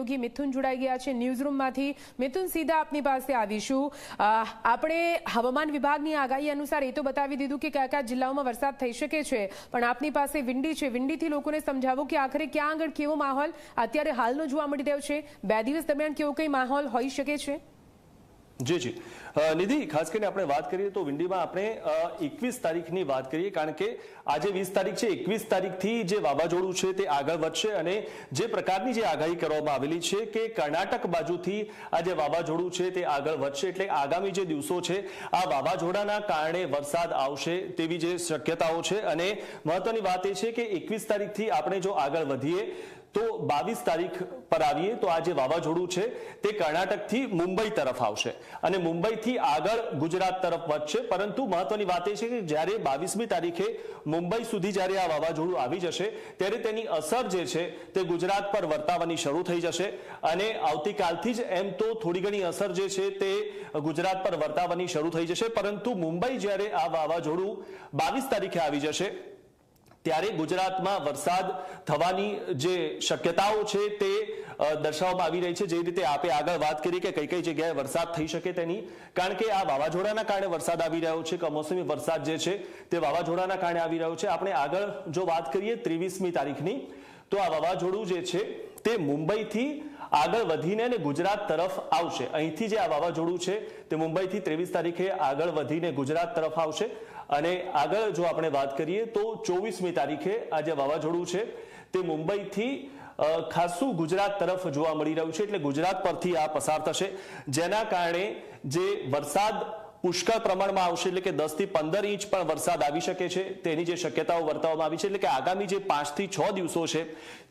સહયોગી મિથુન જોડાઈ ગયા છે ન્યૂઝરૂમમાંથી. મિથુન, સીધા આપની પાસે આવીશું. આપણે હવામાન વિભાગની આગાહી અનુસાર એ તો બતાવી દીધું કે કયા કયા જિલ્લાઓમાં વરસાદ થઈ શકે છે, પણ આપની પાસે વિંડી છે. વિંડીથી લોકોને સમજાવો કે આખરે ક્યાં આગળ કેવો માહોલ, અત્યારે હાલનો જોવા મળી રહ્યો છે. બે દિવસ દરમિયાન કેવો કઈ માહોલ હોઈ શકે છે? જી જી. નિધિ, ખાસ કરીને આપણે વાત કરીએ તો વિંડીમાં આપણે એકવીસ તારીખની વાત કરીએ, કારણ કે આજે વીસ તારીખ છે. એકવીસ તારીખથી જે વાવાઝોડું છે તે આગળ વધશે અને જે પ્રકારની જે આગાહી કરવામાં આવેલી છે કે કર્ણાટક બાજુથી આ જે વાવાઝોડું છે તે આગળ વધશે, એટલે આગામી જે દિવસો છે, આ વાવાઝોડાના કારણે વરસાદ આવશે તેવી જે શક્યતાઓ છે. અને મહત્વની વાત એ છે કે એકવીસ તારીખથી આપણે જો આગળ વધીએ તો બાવીસ તારીખ પર આવીએ તો આ જે વાવાઝોડું છે તે કર્ણાટકથી મુંબઈ તરફ આવશે. અને મુંબઈથી આગળ ગુજરાત તરફ વધશે. પરંતુ મહત્વની વાત એ છે કે જ્યારે બાવીસમી તારીખે મુંબઈ સુધી જ્યારે આ વાવાઝોડું આવી જશે, ત્યારે તેની અસર જે છે તે ગુજરાત પર વર્તાવાની શરૂ થઈ જશે. અને આવતીકાલથી જ એમ તો થોડી ઘણી અસર જે છે તે ગુજરાત પર વર્તાવાની શરૂ થઈ જશે. પરંતુ મુંબઈ જ્યારે આ વાવાઝોડું બાવીસ તારીખે આવી જશે ત્યારે ગુજરાતમાં વરસાદ થવાની જે શક્યતાઓ છે તે દર્શાવવામાં આવી રહી છે. જે રીતે આપે આગળ વાત કરી કે કઈ કઈ જગ્યાએ વરસાદ થઈ શકે તેની. કારણ કે આ વાવાઝોડાના કારણે વરસાદ આવી રહ્યો છે, કમોસમી વરસાદ જે છે તે વાવાઝોડાના કારણે આવી રહ્યો છે. આપણે આગળ જો વાત કરીએ ત્રેવીસમી તારીખની, તો આ વાવાઝોડું જે છે તે મુંબઈથી આગળ વધીને અને ગુજરાત તરફ આવશે. અહીંથી જે આ વાવાઝોડું છે તે મુંબઈથી ત્રેવીસ તારીખે આગળ વધીને ગુજરાત તરફ આવશે. અને આગળ જો આપણે વાત કરીએ તો ચોવીસમી તારીખે આ જે વાવાઝોડું છે. તે મુંબઈથી ખાસું ગુજરાત તરફ જોવા મળી રહ્યું છે. એટલે ગુજરાત પરથી આ પસાર થશે. જેના કારણે જે વરસાદ પુષ્કળ પ્રમાણમાં આવશે એટલે કે દસથી પંદર ઇંચ પણ વરસાદ આવી શકે છે. તેની જે શક્યતાઓ વર્તાવવામાં આવી છે એટલે કે આગામી જે પાંચથી છ દિવસો છે,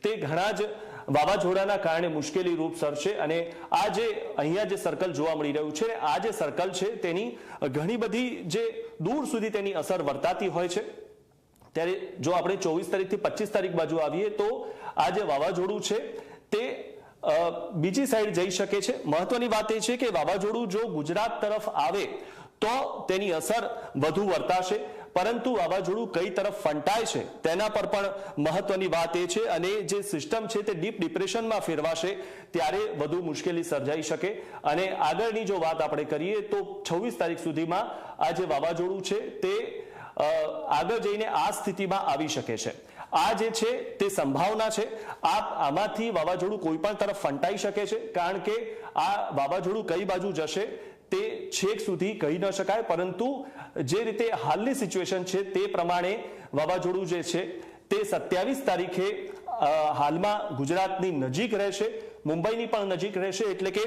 તે ઘણા જ વાવાઝોડાના કારણે મુશ્કેલી રૂપ સરશે અને આ જે અહીંયા જે સર્કલ જોવા મળી રહ્યું છે, આ જે સર્કલ છે, તેની ઘણી બધી જે દૂર સુધી તેની અસર વર્તાતી હોય છે. ત્યારે જો આપણે ચોવીસ તારીખથી પચીસ તારીખ બાજુ આવીએ તો આ જે વાવાઝોડું છે, તે બીજી સાઈડ જઈ શકે છે. મહત્વની વાત એ છે કે વાવાઝોડું જો ગુજરાત તરફ આવે તો તેની અસર વધુ વર્તાશે. પરંતુ વાવાઝોડું કઈ તરફ ફંટાય છે તેના પર પણ મહત્વની વાત એ છે અને જે સિસ્ટમ છે તે ડીપ ડિપ્રેશનમાં ફેરવાશે ત્યારે વધુ મુશ્કેલી સર્જાઈ શકે. અને આગળની જો વાત આપણે કરીએ તો છવ્વીસ તારીખ સુધીમાં આ જે વાવાઝોડું છે તે આગળ જઈને આ સ્થિતિમાં આવી શકે છે. આ જે છે તે સંભાવના છે. આ આમાંથી વાવાઝોડું કોઈ પણ તરફ ફંટાઈ શકે છે, કારણ કે આ વાવાઝોડું કઈ બાજુ જશે તે છેક સુધી કહી ન શકાય, પરંતુ જે રીતે હાલની સિચ્યુએશન છે તે પ્રમાણે વાવાઝોડું જે છે તે સત્યાવીસ તારીખે હાલમાં ગુજરાતની નજીક રહેશે, મુંબઈની પણ નજીક રહેશે, એટલે કે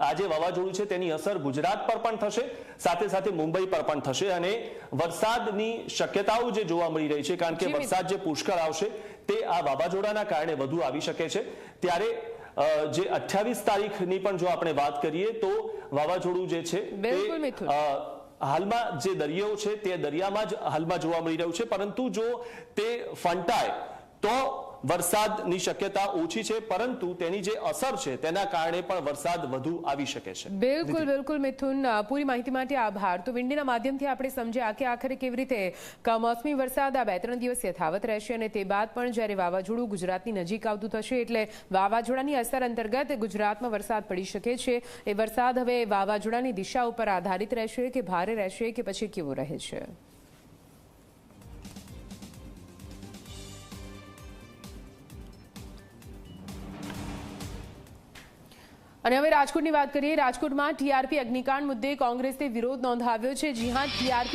આ જે વાવાઝોડું છે તેની અસર ગુજરાત પર પણ થશે સાથે સાથે મુંબઈ પર પણ થશે અને વરસાદની શક્યતાઓ જે જોવા મળી રહી છે કારણ કે વરસાદ જે પુષ્કળ આવશે તે આ વાવાઝોડાના કારણે વધુ આવી શકે છે. ત્યારે જે અઠ્યાવીસ તારીખની પણ જો આપણે વાત કરીએ તો વાવાઝોડું જે છે હાલમાં જે દરિયો છે તે દરિયામાં જ હાલમાં જોવા મળી રહ્યું છે પરંતુ જો તે ફંટાય તો વરસાદની શક્યતા ઓછી છે પરંતુ તેની જે અસર છે તેના કારણે પણ વરસાદ વધુ આવી શકે છે. બિલકુલ બિલકુલ મિથુન પૂરી માહિતી માટે આભાર. તો વિંડીના માધ્યમથી આપણે સમજ્યા કે આખરે કેવી રીતે કમોસમી વરસાદ આ બે ત્રણ દિવસ યથાવત રહેશે અને તે બાદ પણ જ્યારે વાવાઝોડું ગુજરાતની નજીક આવતું થશે એટલે વાવાઝોડાની અસર અંતર્ગત ગુજરાતમાં વરસાદ પડી શકે છે. એ વરસાદ હવે વાવાઝોડાની દિશા ઉપર આધારિત રહેશે કે ભારે રહેશે કે પછી કેવો રહે છે? અને હવે રાજકોટની વાત કરીએ, રાજકોટમાં ટીઆરપી અગ્નિકાંડ મુદ્દે કોંગ્રેસે વિરોધ નોંધાવ્યો છે. જી હા, ટીઆરપી